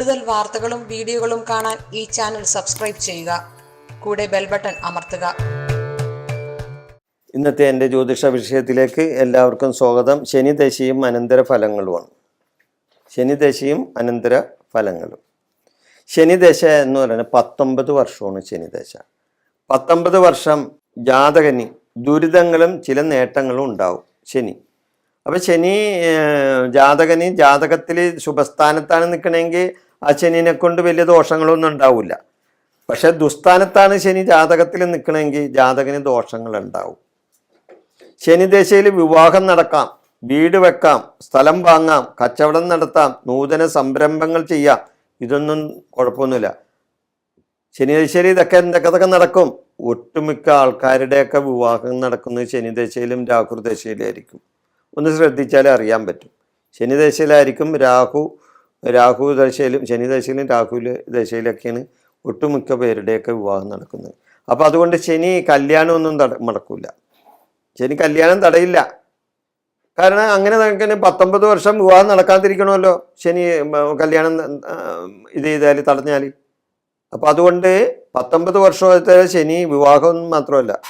കൂടുതൽ വാർത്തകളും വീഡിയോകളും കാണാൻ ഈ ചാനൽ സബ്സ്ക്രൈബ് ചെയ്യുക. കൂടെ ബെൽ ബട്ടൺ അമർത്തുക. ഇന്നത്തെ എന്റെ ജ്യോതിഷ വിഷയത്തിലേക്ക് എല്ലാവർക്കും സ്വാഗതം. ശനിദശയും അനന്തര ഫലങ്ങളുമാണ്. ശനിദശയും അനന്തര ഫലങ്ങളും. ശനിദശ എന്ന് പറയുന്നത് പത്തൊമ്പത് വർഷമാണ് ശനിദശ പത്തൊമ്പത് വർഷം ജാതകന് ദുരിതങ്ങളും ചില നേട്ടങ്ങളും ഉണ്ടാവും ശനി. അപ്പോൾ ശനി ജാതകന് ജാതകത്തിൽ ശുഭസ്ഥാനത്താണ് നിൽക്കണമെങ്കിൽ ആ ശനിനെ കൊണ്ട് വലിയ ദോഷങ്ങളൊന്നും ഉണ്ടാവില്ല പക്ഷെ ദുസ്ഥാനത്താണ് ശനി ജാതകത്തിൽ നിൽക്കണമെങ്കിൽ ജാതകന് ദോഷങ്ങൾ ഉണ്ടാവും. ശനിദേശയിൽ വിവാഹം നടക്കാം വീട് വെക്കാം സ്ഥലം വാങ്ങാം കച്ചവടം നടത്താം നൂതന സംരംഭങ്ങൾ ചെയ്യാം. ഇതൊന്നും കുഴപ്പമൊന്നുമില്ല. ശനിദശയിൽ ഇതൊക്കെ എന്തൊക്കെ നടക്കും? ഒട്ടുമിക്ക ആൾക്കാരുടെയൊക്കെ വിവാഹം നടക്കുന്നത് ശനിദശയിലും രാഹു ആയിരിക്കും. ഒന്ന് ശ്രദ്ധിച്ചാലേ അറിയാൻ പറ്റും. ശനിദശയിലായിരിക്കും രാഹു രാഹു ദശയിലും ശനി ദശയിലും രാഹു ദശയിലൊക്കെയാണ് ഒട്ടുമിക്ക പേരുടെയൊക്കെ വിവാഹം നടക്കുന്നത്. അപ്പോൾ അതുകൊണ്ട് ശനി കല്യാണമൊന്നും തട നടക്കില്ല ശനി കല്യാണം തടയില്ല. കാരണം അങ്ങനെ നമുക്ക് പത്തൊമ്പത് വർഷം വിവാഹം നടക്കാതിരിക്കണമല്ലോ. ശനി കല്യാണം ഇത് ചെയ്താൽ തടഞ്ഞാൽ. അപ്പം അതുകൊണ്ട് പത്തൊമ്പത് വർഷത്തെ ശനി വിവാഹം മാത്രമല്ല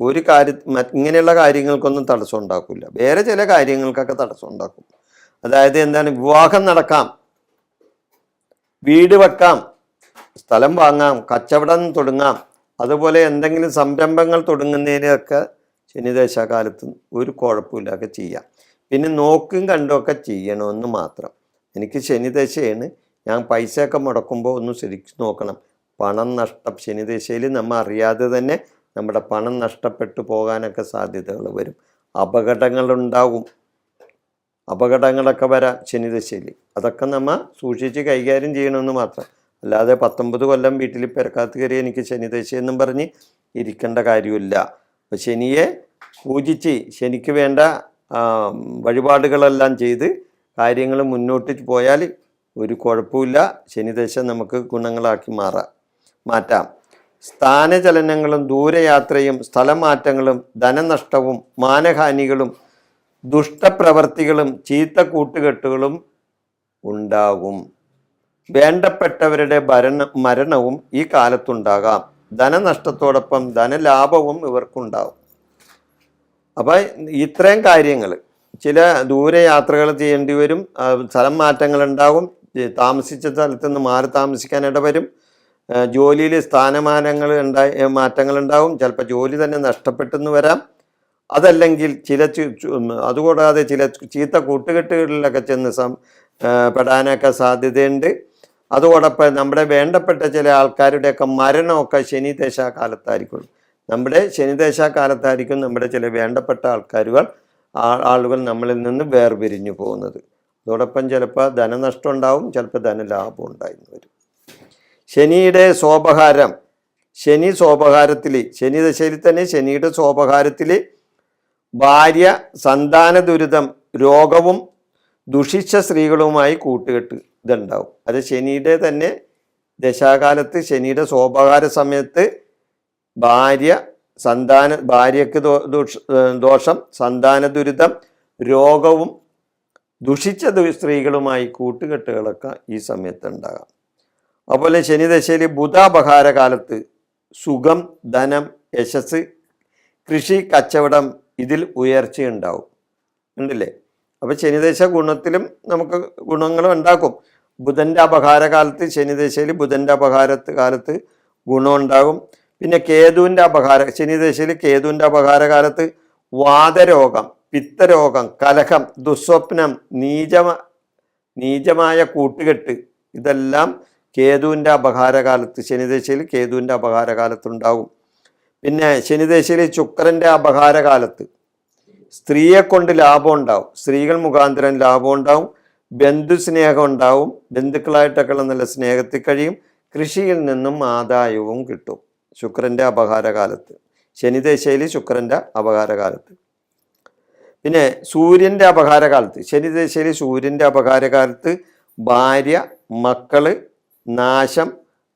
ഒരു കാര്യ ഇങ്ങനെയുള്ള കാര്യങ്ങൾക്കൊന്നും തടസ്സം ഉണ്ടാക്കില്ല വേറെ ചില കാര്യങ്ങൾക്കൊക്കെ തടസ്സം ഉണ്ടാക്കും. അതായത് എന്താണ്? വിവാഹം നടക്കാം. വീട് വെക്കാം സ്ഥലം വാങ്ങാം കച്ചവടം തുടങ്ങാം അതുപോലെ എന്തെങ്കിലും സംരംഭങ്ങൾ തുടങ്ങുന്നതിനൊക്കെ ശനിദശാകാലത്ത് ഒരു കുഴപ്പമില്ലാതെ ചെയ്യാം. പിന്നെ നോക്കും കണ്ടുമൊക്കെ ചെയ്യണമെന്ന് മാത്രം. എനിക്ക് ശനിദശയാണ് ഞാൻ പൈസയൊക്കെ മുടക്കുമ്പോൾ ഒന്ന് ശരിക്കും നോക്കണം. പണം നഷ്ടം ശനിദശയിൽ നമ്മൾ അറിയാതെ തന്നെ നമ്മുടെ പണം നഷ്ടപ്പെട്ടു പോകാനൊക്കെ സാധ്യതകൾ വരും. അപകടങ്ങളുണ്ടാകും അപകടങ്ങളൊക്കെ വരാം ശനിദശയിൽ അതൊക്കെ നമ്മൾ സൂക്ഷിച്ച് കൈകാര്യം ചെയ്യണമെന്ന് മാത്രം. അല്ലാതെ പത്തൊമ്പത് കൊല്ലം വീട്ടിൽ പെരക്കാത്ത് കയറി എനിക്ക് ശനിദശയെന്നും പറഞ്ഞ് ഇരിക്കേണ്ട കാര്യമില്ല. അപ്പോൾ ശനിയെ പൂജിച്ച് ശനിക്ക് വേണ്ട വഴിപാടുകളെല്ലാം ചെയ്ത് കാര്യങ്ങൾ മുന്നോട്ട് പോയാൽ ഒരു കുഴപ്പമില്ല. ശനിദശ നമുക്ക് ഗുണങ്ങളാക്കി മാറാം. മാറ്റാം. സ്ഥാനചലനങ്ങളും ദൂരയാത്രയും സ്ഥലമാറ്റങ്ങളും ധനനഷ്ടവും മാനഹാനികളും ദുഷ്ടപ്രവർത്തികളും ചീത്ത കൂട്ടുകെട്ടുകളും ഉണ്ടാകും. വേണ്ടപ്പെട്ടവരുടെ ഭരണ മരണവും ഈ കാലത്തുണ്ടാകാം. ധനനഷ്ടത്തോടൊപ്പം ധനലാഭവും ഇവർക്കുണ്ടാവും അപ്പം ഇത്രയും കാര്യങ്ങൾ ചില ദൂരയാത്രകൾ ചെയ്യേണ്ടി വരും. സ്ഥലം മാറ്റങ്ങൾ ഉണ്ടാകും താമസിച്ച സ്ഥലത്ത് നിന്ന് മാറി താമസിക്കാൻ ഇടവരും ജോലിയിൽ സ്ഥാനമാനങ്ങൾ ഉണ്ടായി മാറ്റങ്ങൾ ഉണ്ടാകും ചിലപ്പോൾ ജോലി തന്നെ നഷ്ടപ്പെട്ടെന്ന് വരാം. അതല്ലെങ്കിൽ ചില അതുകൂടാതെ ചില ചീത്ത കൂട്ടുകെട്ടുകളിലൊക്കെ ചെന്ന് സം പെടാനൊക്കെ സാധ്യതയുണ്ട്. അതോടൊപ്പം നമ്മുടെ വേണ്ടപ്പെട്ട ചില ആൾക്കാരുടെയൊക്കെ മരണമൊക്കെ ശനിദശ കാലത്തായിരിക്കും നമ്മുടെ ശനിദശ കാലത്തായിരിക്കും നമ്മുടെ ചില വേണ്ടപ്പെട്ട ആൾക്കാരുകൾ ആളുകൾ നമ്മളിൽ നിന്ന് വേർപിരിഞ്ഞു പോകുന്നത്. അതോടൊപ്പം ചിലപ്പോൾ ധനനഷ്ടം ഉണ്ടാവും ചിലപ്പോൾ ധനലാഭം ഉണ്ടായിരുന്നു വരും. ശനിയുടെ സോപഹാരം ശനി സോപഹാരത്തിൽ ശനി ദശയിൽ തന്നെ ശനിയുടെ സോപഹാരത്തിൽ ഭാര്യ സന്താന ദുരിതം രോഗവും ദുഷിച്ച സ്ത്രീകളുമായി കൂട്ടുകെട്ട് ഇതുണ്ടാവും. അത് ശനിയുടെ തന്നെ ദശാകാലത്ത് ശനിയുടെ ശോഭകാല സമയത്ത് ഭാര്യ സന്താന ഭാര്യയ്ക്ക് ദോ- ദുഷ്- സന്താന ദുരിതം രോഗവും ദുഷിച്ച സ്ത്രീകളുമായി കൂട്ടുകെട്ടുകളൊക്കെ ഈ സമയത്ത് ഉണ്ടാകാം. അതുപോലെ ശനിദശയിൽ ബുധാപഹാര കാലത്ത് സുഖം ധനം യശസ് കൃഷി കച്ചവടം ഇതിൽ ഉയർച്ചയുണ്ടാവും. ഉണ്ടല്ലേ അപ്പോൾ ശനിദേശ ഗുണത്തിലും നമുക്ക് ഗുണങ്ങൾ ഉണ്ടാക്കും. ബുധന്റെ അപഹാര കാലത്ത് ശനിദേശയിൽ ബുധന്റെ അപഹാരത്ത് കാലത്ത് ഗുണം ഉണ്ടാകും. പിന്നെ കേതുവിന്റെ അപഹാര ശനിദേശയിൽ കേതുവിന്റെ അപഹാര കാലത്ത് വാദരോഗം പിത്തരോഗം കലഹം ദുസ്വപ്നം നീചമ നീചമായ കൂട്ടുകെട്ട് ഇതെല്ലാം കേതുവിന്റെ അപഹാരകാലത്ത് ശനിദേശയിൽ കേതുവിന്റെ അപഹാരകാലത്തുണ്ടാകും പിന്നെ ശനിദേശയിൽ ശുക്രന്റെ അപഹാരകാലത്ത് സ്ത്രീയെ കൊണ്ട് ലാഭം ഉണ്ടാവും. സ്ത്രീകൾ മുഖാന്തരം ലാഭം ഉണ്ടാവും. ബന്ധു സ്നേഹം ഉണ്ടാവും. ബന്ധുക്കളായിട്ടൊക്കെയുള്ള നല്ല സ്നേഹത്തിൽ കഴിയും. കൃഷിയിൽ നിന്നും ആദായവും കിട്ടും. ശുക്രന്റെ അപകാരകാലത്ത് ശനിദശയിൽ ശുക്രന്റെ അപകാരകാലത്ത് പിന്നെ സൂര്യന്റെ അപകാരകാലത്ത് ശനിദശയിൽ സൂര്യന്റെ അപകാരകാലത്ത് ഭാര്യ മക്കൾ നാശം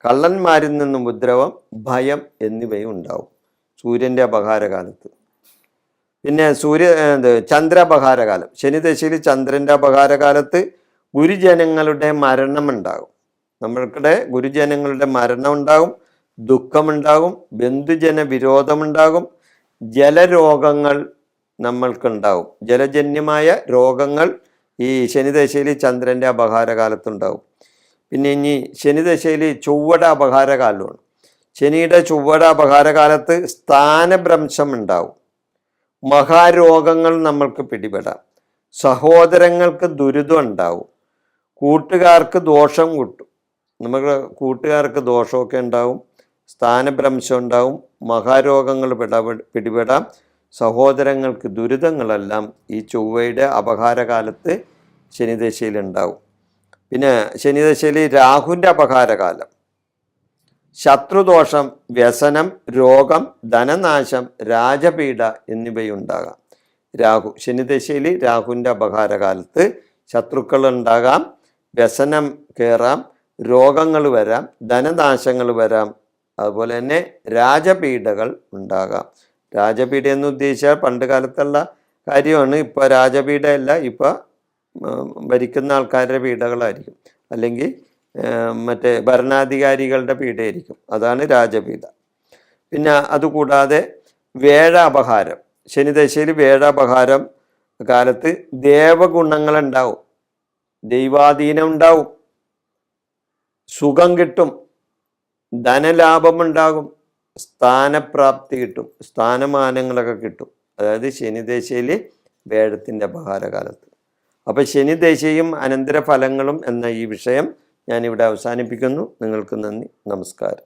കള്ളന്മാരിൽ നിന്നും ഉപദ്രവം ഭയം എന്നിവയും ഉണ്ടാവും. സൂര്യന്റെ അപഹാരകാലത്ത്. പിന്നെ സൂര്യ എന്ത് ചന്ദ്രാപഹാരകാലം. ശനിദശയിൽ ചന്ദ്രന്റെ അപഹാരകാലത്ത് ഗുരുജനങ്ങളുടെ മരണം ഉണ്ടാകും നമ്മൾക്കിടെ ഗുരുജനങ്ങളുടെ മരണം ഉണ്ടാകും ദുഃഖമുണ്ടാകും ബന്ധുജന വിരോധമുണ്ടാകും ജലരോഗങ്ങൾ നമ്മൾക്കുണ്ടാവും ജലജന്യമായ രോഗങ്ങൾ ഈ ശനിദശയിൽ ചന്ദ്രന്റെ അപഹാരകാലത്തുണ്ടാവും പിന്നെ ഇനി ശനിദശയിൽ ചൊവ്വട അപഹാരകാലമാണ് ശനിയുടെ ചൊവ്വട അപഹാരകാലത്ത് സ്ഥാനഭ്രംശം ഉണ്ടാവും മഹാരോഗങ്ങൾ നമ്മൾക്ക് പിടിപെടാം. സഹോദരങ്ങൾക്ക് ദുരിതം ഉണ്ടാവും. കൂട്ടുകാർക്ക് ദോഷം കിട്ടും. നമുക്ക് കൂട്ടുകാർക്ക് ദോഷമൊക്കെ ഉണ്ടാവും. സ്ഥാനഭ്രംശം ഉണ്ടാവും. മഹാരോഗങ്ങൾ പിട പിടിപെടാം. സഹോദരങ്ങൾക്ക് ദുരിതങ്ങളെല്ലാം ഈ ചൊവ്വയുടെ അപഹാരകാലത്ത് ശനിദശയിലുണ്ടാവും പിന്നെ ശനിദശയിൽ രാഹുവിന്റെ അപഹാരകാലം. ശത്രുദോഷം വ്യസനം രോഗം ധനനാശം രാജപീഠ എന്നിവയുണ്ടാകാം. രാഹു ശനിദശയിൽ രാഹുവിന്റെ അപകാരകാലത്ത് ശത്രുക്കൾ ഉണ്ടാകാം വ്യസനം കയറാം രോഗങ്ങൾ വരാം ധനനാശങ്ങൾ വരാം. അതുപോലെ തന്നെ രാജപീഠകൾ ഉണ്ടാകാം. രാജപീഠ എന്ന് ഉദ്ദേശിച്ചാൽ പണ്ട് കാലത്തുള്ള കാര്യമാണ്. ഇപ്പോൾ രാജപീഠയല്ല ഇപ്പോൾ ഭരിക്കുന്ന ആൾക്കാരുടെ പീഠകളായിരിക്കും അല്ലെങ്കിൽ മറ്റേ ഭരണാധികാരികളുടെ പീഠയായിരിക്കും. അതാണ് രാജപീഠ. പിന്നെ അതുകൂടാതെ വേഴാപഹാരം. ശനിദശയിൽ വേഴാപഹാരം കാലത്ത് ദേവഗുണങ്ങളുണ്ടാവും. ദൈവാധീനം ഉണ്ടാവും. സുഖം കിട്ടും. ധനലാഭമുണ്ടാകും സ്ഥാനപ്രാപ്തി കിട്ടും. സ്ഥാനമാനങ്ങളൊക്കെ കിട്ടും. അതായത് ശനിദശയിൽ വേഴത്തിന്റെ അപഹാരകാലത്ത്. അപ്പോൾ ശനിദശയും അനന്തരഫലങ്ങളും എന്ന ഈ വിഷയം ഞാനിവിടെ അവസാനിപ്പിക്കുന്നു. നിങ്ങൾക്ക് നന്ദി. നമസ്കാരം.